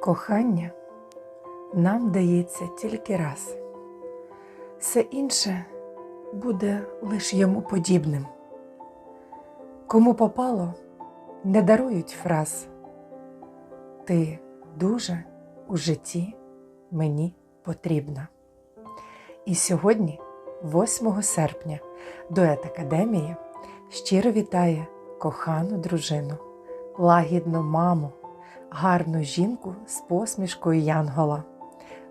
Кохання нам дається тільки раз. Все інше буде лиш йому подібним. Кому попало, не дарують фраз. Ти дуже у житті мені потрібна. І сьогодні, 8 серпня, дует Академії щиро вітає кохану дружину, лагідну маму, гарну жінку з посмішкою Янгола,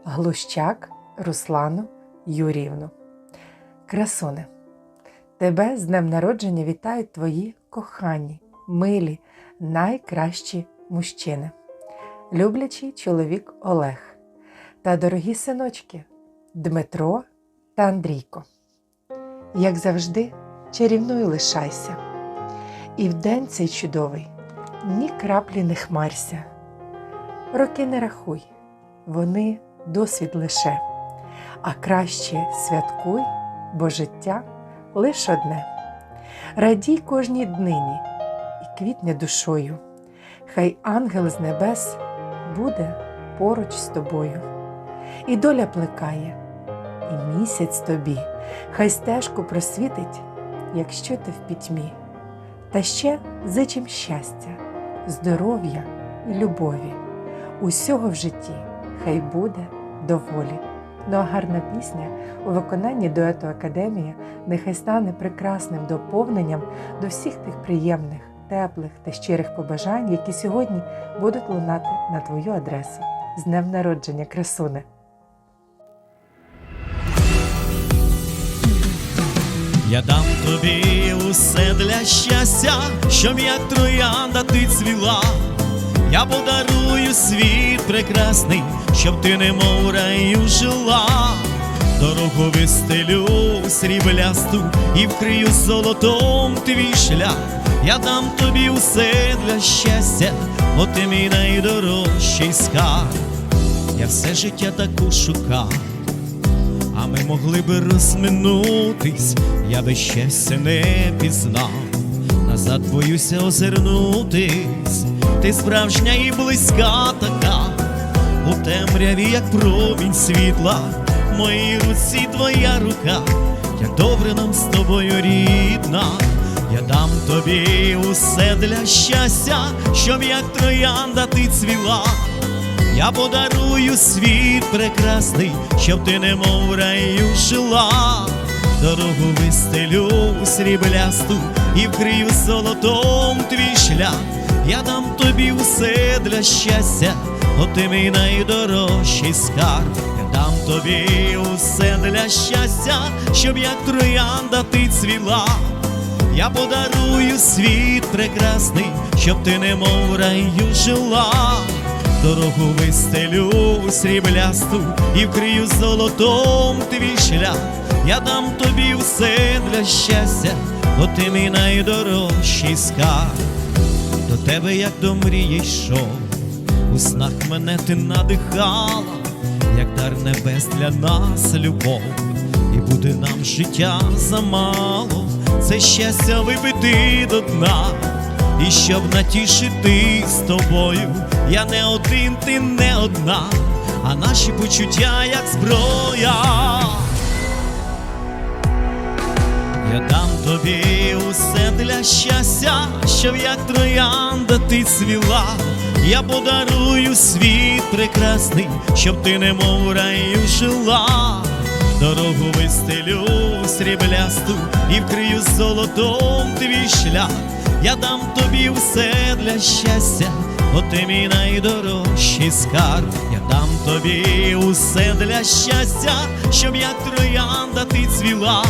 Глущак Руслану Юріївну. Красуне, тебе з днем народження вітають твої кохані, милі, найкращі мужчини, люблячий чоловік Олег та дорогі синочки Дмитро та Андрійко. Як завжди, чарівною лишайся. І в день цей чудовий ні краплі не хмарся. Роки не рахуй, вони досвід лише, а краще святкуй, бо життя лиш одне. Радій кожній днині і квітне душою, хай ангел з небес буде поруч з тобою. І доля плекає, і місяць тобі, хай стежку просвітить, якщо ти в пітьмі. Та ще зичим щастя, здоров'я і любові. Усього в житті хай буде доволі. Ну а гарна пісня у виконанні дуету Академія нехай стане прекрасним доповненням до всіх тих приємних, теплих та щирих побажань, які сьогодні будуть лунати на твою адресу. З днем народження, красуне! Я дам тобі усе для щастя, щоб як троянда ти цвіла. Я подарую світ прекрасний, щоб ти немов раю жила. Дорогу вистелю сріблясту і вкрию золотом твій шлях. Я дам тобі усе для щастя, бо ти мій найдорожчий скарб. Я все життя таку шукав. А ми могли би розминутись, я би щастя не пізнав, назад боюся озирнутись, ти справжня і близька така, у темряві, як промінь світла, в моїй руці твоя рука, як добре нам з тобою рідна, я дам тобі усе для щастя, щоб як троянда ти цвіла. Я подарую світ прекрасний, щоб ти немов в раю жила, дорогу вистелю сріблясту і вкрию золотом твій шлях. Я дам тобі усе для щастя, бо ти мій найдорожчий скарб. Я дам тобі усе для щастя, щоб як троянда ти цвіла. Я подарую світ прекрасний, щоб ти немов в раю жила дорогу вистелю сріблясту і вкрию золотом твій шлях. Я дам тобі все для щастя, бо ти мій найдорожчий скарб. До тебе, як до мрії йшов, у снах мене ти надихала, як дар небес для нас любов, і буде нам життя замало, це щастя випити до дна. І щоб натішити з тобою, я не один, ти не одна, а наші почуття як зброя. Я дам тобі усе для щастя, щоб як троянда ти цвіла. Я подарую світ прекрасний, щоб ти немов в раю жила. Дорогу вистелю сріблясту і вкрию золотом твій шлях. Я дам тобі все для щастя, бо ти мій найдорожчий скарб. Я дам тобі усе для щастя, щоб як троянда ти цвіла.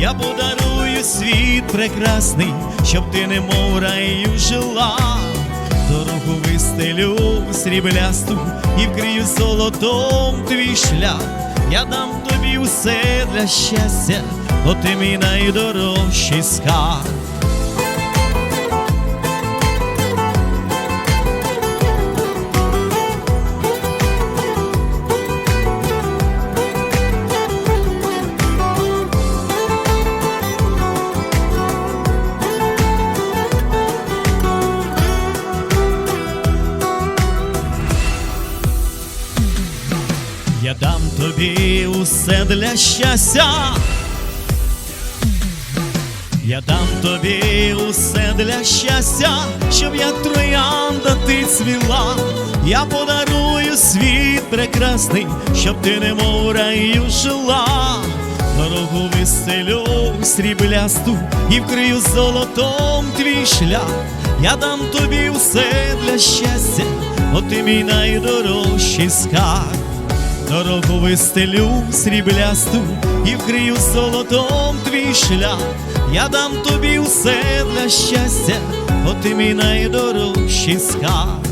Я подарую світ прекрасний, щоб ти немов мов раю жила. Дорогу вистелю сріблясту і вкрию золотом твій шлях. Я дам тобі усе для щастя, бо ти мій найдорожчий скарб. Тобі усе для щастя. Я дам тобі усе для щастя, щоб як троянда ти цвіла. Я подарую світ прекрасний, щоб ти немов раю жила. Дорогу вистелю сріблясту і вкрию золотом твій шлях. Я дам тобі усе для щастя, от ти мій найдорожчий скарб. Дорогу вистелю сріблясту і вкрию золотом твій шлях. Я дам тобі усе для щастя, бо ти мій найдорожчий скарб.